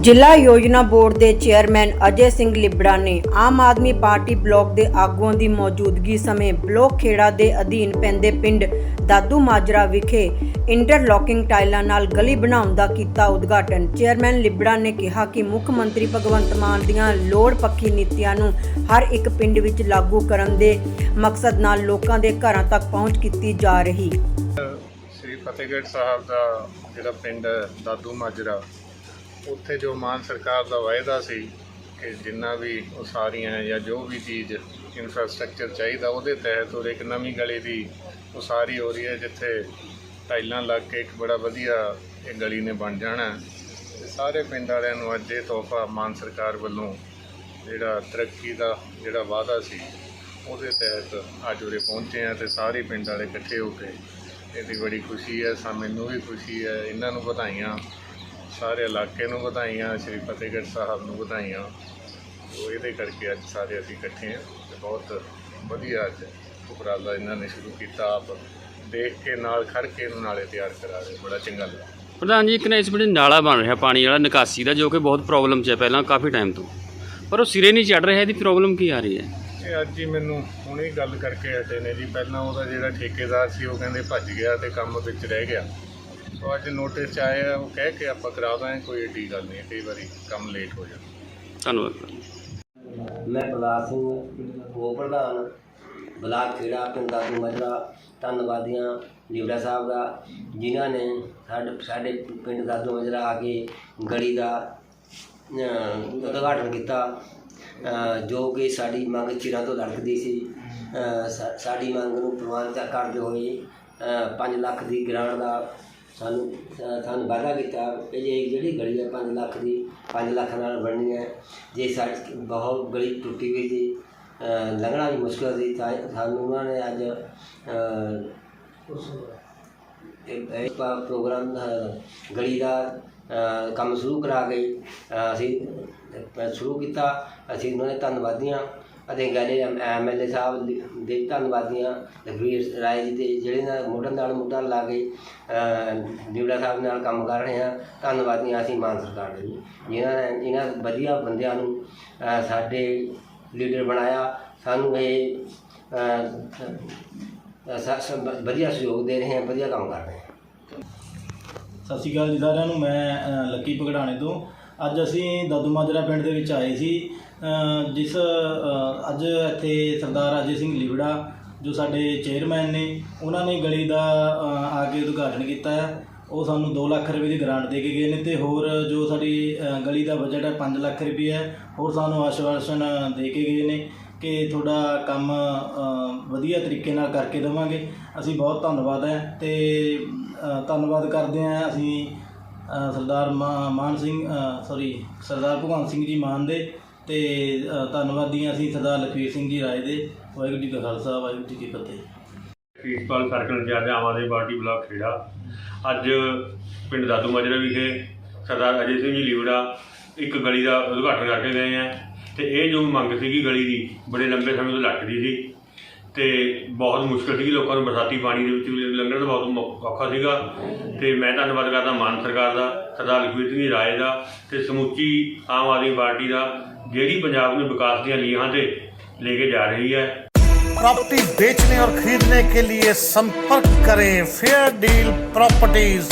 ਜ਼ਿਲ੍ਹਾ ਯੋਜਨਾ ਬੋਰਡ ਦੇ ਚੇਅਰਮੈਨ ਅਜੇ ਸਿੰਘ ਲਿਬੜਾ ਨੇ ਆਮ ਆਦਮੀ ਪਾਰਟੀ ਬਲਾਕ ਦੇ ਆਗੂਆਂ ਦੀ ਮੌਜੂਦਗੀ ਸਮੇਂ ਬਲਾਕ ਖੇੜਾ ਦੇ ਅਧੀਨ ਪੈਂਦੇ ਪਿੰਡ ਦਾਦੂ ਮਾਜਰਾ ਵਿਖੇ ਇੰਟਰਲੋਕਿੰਗ ਟਾਈਲਾਂ ਨਾਲ ਗਲੀ ਬਣਾਉਣ ਦਾ ਕੀਤਾ ਉਦਘਾਟਨ। ਚੇਅਰਮੈਨ ਲਿਬੜਾ ਨੇ ਕਿਹਾ ਕਿ ਮੁੱਖ ਮੰਤਰੀ ਭਗਵੰਤ ਮਾਨ ਦੀਆਂ ਲੋੜ ਪੱਖੀ ਨੀਤੀਆਂ ਨੂੰ ਹਰ ਇੱਕ ਪਿੰਡ ਵਿੱਚ ਲਾਗੂ ਕਰਨ ਦੇ ਮਕਸਦ ਨਾਲ ਲੋਕਾਂ ਦੇ ਘਰਾਂ ਤੱਕ ਪਹੁੰਚ ਕੀਤੀ ਜਾ ਰਹੀ। ਸ੍ਰੀ ਫਤਿਹਗੜ੍ਹ ਸਾਹਿਬ ਦਾ ਜਿਹੜਾ ਪਿੰਡ ਦਾਦੂ ਮਾਜਰਾ ਉੱਥੇ ਜੋ ਮਾਨ ਸਰਕਾਰ ਦਾ ਵਾਅਦਾ ਸੀ ਕਿ ਜਿੰਨਾ ਵੀ ਉਸਾਰੀਆਂ ਜਾਂ ਜੋ ਵੀ ਚੀਜ਼ ਇਨਫਰਾਸਟ੍ਰਕਚਰ ਚਾਹੀਦਾ, ਉਹਦੇ ਤਹਿਤ ਉਹ ਇੱਕ ਨਵੀਂ ਗਲੀ ਦੀ ਉਸਾਰੀ ਹੋ ਰਹੀ ਹੈ, ਜਿੱਥੇ ਟਾਈਲਾਂ ਲੱਗ ਕੇ ਇੱਕ ਬੜਾ ਵਧੀਆ ਇਹ ਗਲੀ ਨੇ ਬਣ ਜਾਣਾ ਹੈ। ਸਾਰੇ ਪਿੰਡ ਵਾਲਿਆਂ ਨੂੰ ਅੱਜ ਇਹ ਤੋਹਫਾ ਮਾਨ ਸਰਕਾਰ ਵੱਲੋਂ ਜਿਹੜਾ ਤਰੱਕੀ ਦਾ ਜਿਹੜਾ ਵਾਅਦਾ ਸੀ, ਉਹਦੇ ਤਹਿਤ ਅੱਜ ਉਰੇ ਪਹੁੰਚੇ ਆ ਤੇ ਸਾਰੇ ਪਿੰਡ ਵਾਲੇ ਇਕੱਠੇ ਹੋ ਕੇ ਇਹਦੀ ਬੜੀ ਖੁਸ਼ੀ ਹੈ ਸਾ ਮੈਨੂੰ ਵੀ ਖੁਸ਼ੀ ਹੈ, ਇਹਨਾਂ ਨੂੰ ਵਧਾਈਆਂ ਸਾਰੇ ਇਲਾਕੇ ਨੂੰ ਵਧਾਈਆਂ ਸ਼੍ਰੀ ਫਤਿਹਗੜ੍ਹ ਸਾਹਿਬ ਨੂੰ ਵਧਾਈਆਂ। ਉਹ ਇਹਦੇ ਕਰਕੇ ਅੱਜ ਸਾਰੇ ਅਸੀਂ ਇਕੱਠੇ ਹਾਂ ਤੇ ਬਹੁਤ ਵਧੀਆ ਅੱਜ ਉਪਰਾਲਾ ਇਹਨਾਂ ਨੇ ਸ਼ੁਰੂ ਕੀਤਾ। ਆਪ ਦੇਖ ਕੇ ਨਾਲ ਖੜ ਕੇ ਇਹਨੂੰ ਨਾਲੇ ਤਿਆਰ ਕਰਾ ਰਹੇ ਬੜਾ ਚੰਗਾ ਲੱਗਾ। ਪ੍ਰਧਾਨ ਜੀ ਇੱਕ ਨਾ ਇਸ ਵੇਲੇ ਨਾਲਾ ਬਣ ਰਿਹਾ ਪਾਣੀ ਵਾਲਾ ਨਿਕਾਸੀ ਦਾ ਜੋ ਕਿ ਬਹੁਤ ਪ੍ਰੋਬਲਮ 'ਚ ਹੈ ਪਹਿਲਾਂ ਕਾਫੀ ਟਾਈਮ ਤੋਂ। ਪਰ ਉਹ ਸਿਰੇ ਨਹੀਂ ਚੜ ਰਿਹਾ ਇਹਦੀ ਪ੍ਰੋਬਲਮ ਕੀ ਆ ਰਹੀ ਹੈ? ਇਹ ਅੱਜ ਹੀ ਮੈਨੂੰ ਹੁਣੇ ਗੱਲ ਕਰਕੇ ਹਟੇ ਨੇ ਜੀ। ਪਹਿਲਾਂ ਉਹਦਾ ਜਿਹੜਾ ਠੇਕੇਦਾਰ ਸੀ ਉਹ ਕਹਿੰਦੇ ਭੱਜ ਗਿਆ ਤੇ ਕੰਮ ਵਿੱਚ ਰਹਿ ਗਿਆ। ਸੋ ਅੱਜ ਨੋਟਿਸ 'ਚ ਆਇਆ ਉਹ ਕਹਿ ਕੇ ਆਪਾਂ ਕਰਾ ਦਾਂਗੇ ਕੋਈ ਏਡੀ ਗੱਲ ਨਹੀਂ ਕਈ ਵਾਰੀ ਕੰਮ ਲੇਟ ਹੋ ਜਾਂਦਾ। ਧੰਨਵਾਦ। ਮੈਂ ਬਲਾਕ ਸਿੰਘ ਉਪ ਪ੍ਰਧਾਨ ਬਲਾਕ ਖੇੜਾ ਪਿੰਡ ਦਾ ਮਜਰਾ ਧੰਨਵਾਦੀਆਂ ਲਿਬੜਾ ਸਾਹਿਬ ਦਾ ਜਿਨ੍ਹਾਂ ਨੇ ਸਾਡੇ ਸਾਡੇ ਪਿੰਡ ਦਾ ਮਜਰਾ ਆ ਕੇ ਗਲੀ ਦਾ ਅਹ, ਉਦਘਾਟਨ ਕੀਤਾ। ਅਹ, ਜੋ ਕਿ ਸਾਡੀ ਮੰਗ ਚਿਰਾਂ ਤੋਂ ਲੜਕਦੀ ਸੀ। ਅਹ, ਸਾ- ਸਾਡੀ ਮੰਗ ਨੂੰ ਪ੍ਰਵਾਨਿਤ ਕਰਦੇ ਹੋਏ 5 ਲੱਖ ਦੀ ਗ੍ਰਾਂਟ ਦਾ ਸਾਨੂੰ ਸਾਨੂੰ ਵਾਅਦਾ ਕੀਤਾ ਕਿ ਇਹ ਜਿਹੜੀ ਗਲੀ ਹੈ 5 ਲੱਖ ਦੀ 5 ਲੱਖ ਨਾਲ ਬਣਨੀ ਹੈ ਜੇ ਸਾਡੀ ਬਹੁਤ ਗਲੀ ਟੁੱਟੀ ਹੋਈ ਸੀ ਲੰਘਣਾ ਵੀ ਮੁਸ਼ਕਲ ਸੀ ਤਾਂ ਸਾਨੂੰ ਉਹਨਾਂ ਨੇ ਅੱਜ ਪ- ਪ੍ਰੋਗਰਾਮ ਗਲੀ ਦਾ ਕੰਮ ਸ਼ੁਰੂ ਕਰਾ ਕੇ ਅਸੀਂ ਸ਼ੁਰੂ ਕੀਤਾ ਅਸੀਂ ਉਹਨਾਂ ਦੇ ਧੰਨਵਾਦੀਆਂ ਅਤੇ ਗੈਲੇ ਐਮਐਲਏ ਸਾਹਿਬ ਦੇ- ਦੇ ਧੰਨਵਾਦੀਆਂ, ਲਖਵੀਰ ਰਾਏ ਜੀ ਦੇ, ਜਿਹੜੇ ਨਾਲ ਮੋਢੇ ਨਾਲ ਮੋਢਾ ਲਾ ਕੇ ਨਿਵੜਾ ਸਾਹਿਬ ਨਾਲ ਕੰਮ ਕਰ ਰਹੇ ਹਾਂ, ਧੰਨਵਾਦੀਆਂ ਅਸੀਂ ਮਾਨ ਸਰਕਾਰ ਦੇ ਜੀ। ਜਿਨ੍ਹਾਂ ਨੇ ਇਹਨਾਂ ਵਧੀਆ ਬੰਦਿਆਂ ਨੂੰ ਸਾਡੇ ਲੀਡਰ ਬਣਾਇਆ, ਸਾਨੂੰ ਇਹ ਵਧੀਆ ਸਹਿਯੋਗ ਦੇ ਰਹੇ ਹਨ ਵਧੀਆ ਕੰਮ ਕਰ ਰਹੇ ਹਨ ਸਤਿ ਸ਼੍ਰੀ ਅਕਾਲ ਜੀ ਸਾਰਿਆਂ ਨੂੰ, ਮੈਂ ਲੱਕੀ ਪਗੜਾਣੇ ਤੋਂ। ਅੱਜ ਅਸੀਂ ਦਾਦੂ ਮਾਜਰਾ ਪਿੰਡ ਦੇ ਵਿੱਚ ਆਏ ਸੀ ਜਿਸ ਅੱਜ ਇੱਥੇ ਸਰਦਾਰ ਅਜੇ ਸਿੰਘ ਲਿਬੜਾ, ਜੋ ਸਾਡੇ ਚੇਅਰਮੈਨ ਨੇ, ਉਹਨਾਂ ਨੇ ਗਲੀ ਦਾ ਆ ਕੇ ਉਦਘਾਟਨ ਕੀਤਾ ਹੈ। ਉਹ ਸਾਨੂੰ 2 ਲੱਖ ਰੁਪਏ ਦੀ ਗ੍ਰਾਂਟ ਦੇ ਕੇ ਗਏ ਨੇ ਤੇ ਹੋਰ ਜੋ ਸਾਡੀ ਗਲੀ ਦਾ ਬਜਟ ਹੈ 5 ਲੱਖ ਰੁਪਏ ਹੈ, ਹੋਰ ਸਾਨੂੰ ਆਸ਼ਵਾਸਨ ਦੇ ਕੇ ਗਏ ਨੇ ਕਿ ਤੁਹਾਡਾ ਕੰਮ ਵਧੀਆ ਤਰੀਕੇ ਨਾਲ ਕਰਕੇ ਦੇਵਾਂਗੇ। ਅਸੀਂ ਬਹੁਤ ਧੰਨਵਾਦ ਹੈ ਤੇ ਧੰਨਵਾਦ ਕਰਦੇ ਹਾਂ। ਅਸੀਂ ਸਰਦਾਰ ਮਾ- ਮਾਨ ਸਿੰਘ ਸੌਰੀ ਸਰਦਾਰ ਭਗਵੰਤ ਸਿੰਘ ਜੀ ਮਾਨ ਦੇ ਤੇ ਧੰਨਵਾਦੀ ਹਾਂ ਅਸੀਂ ਸਰਦਾਰ ਲਖਵੀਰ ਸਿੰਘ ਜੀ ਰਾਏ ਦੇ, ਵਾਹਿਗੁਰੂ ਜੀ ਕਾ ਖਾਲਸਾ, ਵਾਹਿਗੁਰੂ ਜੀ ਕੀ ਫਤਿਹ। Principal circle incharge Aam Aadmi Party block Khera. ਅੱਜ ਪਿੰਡ ਦਾਦੂ ਮਾਜਰਾ ਵਿਖੇ ਸਰਦਾਰ ਅਜੇ ਸਿੰਘ ਜੀ ਲੀਵੜਾ ਇੱਕ ਗਲੀ ਦਾ ਉਦਘਾਟਨ ਕਰਕੇ ਗਏ ਆ। ਤੇ ਇਹ ਜੋ ਮੰਗ ਸੀਗੀ ਗਲੀ ਦੀ, ਬੜੇ ਲੰਬੇ ਸਮੇਂ ਤੋਂ ਲਟਕਦੀ ਸੀ। ਤੇ ਬਹੁਤ ਮੁਸ਼ਕਲ ਸੀਗੀ ਲੋਕਾਂ ਨੂੰ ਬਰਸਾਤੀ ਪਾਣੀ ਦੇ ਵਿੱਚ ਲੰਘਣ ਦਾ ਬਹੁਤ ਮੌ- ਔਖਾ ਸੀਗਾ ਤੇ ਮੈਂ ਧੰਨਵਾਦ ਕਰਦਾ ਮਾਨ ਸਰਕਾਰ ਦਾ ਸਰਦਾਰ ਲਖਵੀਰ ਸਿੰਘ ਜੀ ਰਾਏ ਦਾ ਤੇ ਸਮੁੱਚੀ ਆਮ ਆਦਮੀ ਪਾਰਟੀ ਦਾ ਜਿਹੜੀ ਪੰਜਾਬ ਨੂੰ ਵਿਕਾਸ ਦੀਆਂ ਲੀਹਾਂ ਤੇ ਲੈ ਕੇ ਜਾ ਰਹੀ ਹੈ प्रॉपर्टी बेचने और खरीदने के लिए संपर्क करें फेयर डील प्रॉपर्टीज